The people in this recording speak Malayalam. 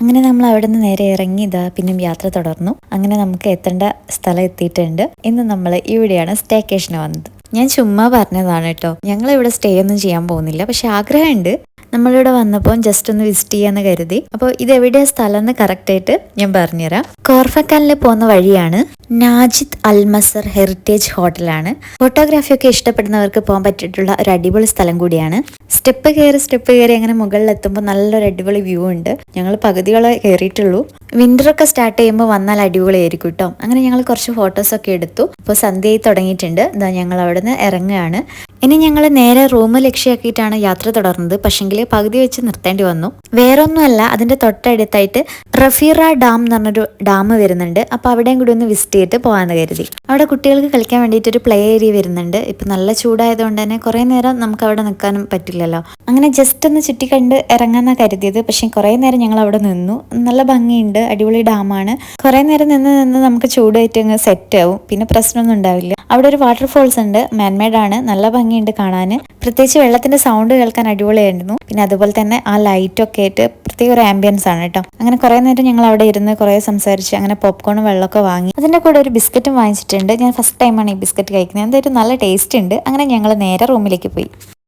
അങ്ങനെ നമ്മൾ അവിടെ നിന്ന് നേരെ ഇറങ്ങി ഇതാ പിന്നെയും യാത്ര തുടർന്നു. അങ്ങനെ നമുക്ക് എത്തേണ്ട സ്ഥലം എത്തിയിട്ടുണ്ട്. ഇന്ന് നമ്മൾ ഇവിടെയാണ് സ്റ്റേക്കേഷന് വന്നത്. ഞാൻ ചുമ്മാ പറഞ്ഞതാണ് കേട്ടോ. ഞങ്ങൾ ഇവിടെ സ്റ്റേ ഒന്നും ചെയ്യാൻ പോകുന്നില്ല. പക്ഷെ ആഗ്രഹമുണ്ട്. നമ്മളിവിടെ വന്നപ്പോൾ ജസ്റ്റ് ഒന്ന് വിസിറ്റ് ചെയ്യാന്ന് കരുതി. അപ്പോൾ ഇത് എവിടെയാ സ്ഥലം എന്ന് കറക്റ്റായിട്ട് ഞാൻ പറഞ്ഞുതരാം. കോർഫക്കാനിൽ പോകുന്ന വഴിയാണ് നാജിദ് അൽമസർ ഹെറിറ്റേജ് ഹോട്ടലാണ്. ഫോട്ടോഗ്രാഫി ഒക്കെ ഇഷ്ടപ്പെടുന്നവർക്ക് പോകാൻ പറ്റിയിട്ടുള്ള ഒരു അടിപൊളി സ്ഥലം കൂടിയാണ്. സ്റ്റെപ്പ് കയറി സ്റ്റെപ്പ് കയറി അങ്ങനെ മുകളിൽ എത്തുമ്പോൾ നല്ലൊരു അടിപൊളി വ്യൂ ഉണ്ട്. ഞങ്ങൾ പകുതികളെ കയറിയിട്ടുള്ളൂ. വിന്റർ ഒക്കെ സ്റ്റാർട്ട് ചെയ്യുമ്പോൾ വന്നാൽ അടിപൊളി ആയിരിക്കും കേട്ടോ അങ്ങനെ ഞങ്ങൾ കുറച്ച് ഫോട്ടോസ് ഒക്കെ എടുത്തു. അപ്പോൾ സന്ധ്യയായി തുടങ്ങിയിട്ടുണ്ട്. ഇതാ ഞങ്ങൾ അവിടെ നിന്ന് ഇറങ്ങുകയാണ്. ഇനി ഞങ്ങൾ നേരെ റൂം ലക്ഷ്യമാക്കിയിട്ടാണ് യാത്ര തുടർന്നത്. പക്ഷെങ്കിൽ പകുതി വെച്ച് നിർത്തേണ്ടി വന്നു. വേറൊന്നുമല്ല അതിന്റെ തൊട്ടടുത്തായിട്ട് റഫീറ ഡാം എന്ന് പറഞ്ഞൊരു ഡാം വരുന്നുണ്ട്. അപ്പോൾ അവിടെയും കൂടി ഒന്ന് വിസിറ്റ് ചെയ്തിട്ട് പോകാമെന്ന് കരുതി. അവിടെ കുട്ടികൾക്ക് കളിക്കാൻ വേണ്ടിയിട്ട് ഒരു പ്ലേ ഏരിയ വരുന്നുണ്ട്. ഇപ്പം നല്ല ചൂടായതുകൊണ്ട് തന്നെ കുറേ നേരം നമുക്ക് അവിടെ നിൽക്കാനും പറ്റില്ലല്ലോ. അങ്ങനെ ജസ്റ്റ് ഒന്ന് ചുറ്റി കണ്ട് ഇറങ്ങാന്നാണ് കരുതിയത്. പക്ഷേ കുറേ നേരം ഞങ്ങൾ അവിടെ നിന്നു. നല്ല ഭംഗിയുണ്ട്. അടിപൊളി ഡാമാണ് കുറേ നേരം നിന്ന് നിന്ന് നമുക്ക് ചൂടായിട്ട് അങ്ങ് സെറ്റ് ആവും. പിന്നെ പ്രശ്നമൊന്നും ഉണ്ടാവില്ല. അവിടെ ഒരു വാട്ടർഫോൾസ് ഉണ്ട്. മാൻമേഡ് ആണ്. നല്ല ഭംഗിയുണ്ട് കാണാൻ. പ്രത്യേകിച്ച് വെള്ളത്തിന്റെ സൗണ്ട് കേൾക്കാൻ അടിപൊളിയായിരുന്നു. പിന്നെ അതുപോലെ തന്നെ ആ ലൈറ്റൊക്കെ ആയിട്ട് പ്രത്യേക ഒരു ആംബിയൻസ് ആണ് കേട്ടോ. അങ്ങനെ കുറേ നേരം ഞങ്ങൾ അവിടെ ഇരുന്ന് കുറേ സംസാരിച്ച് അങ്ങനെ പോപ്കോണും വെള്ളമൊക്കെ വാങ്ങി. അതിന്റെ കൂടെ ഒരു ബിസ്ക്കറ്റും വാങ്ങിച്ചിട്ടുണ്ട്. ഞാൻ ഫസ്റ്റ് ടൈമാണ് ഈ ബിസ്ക്കറ്റ് കഴിക്കുന്നത്. എന്തായാലും നല്ല ടേസ്റ്റ് ഉണ്ട്. അങ്ങനെ ഞങ്ങൾ നേരെ റൂമിലേക്ക് പോയി.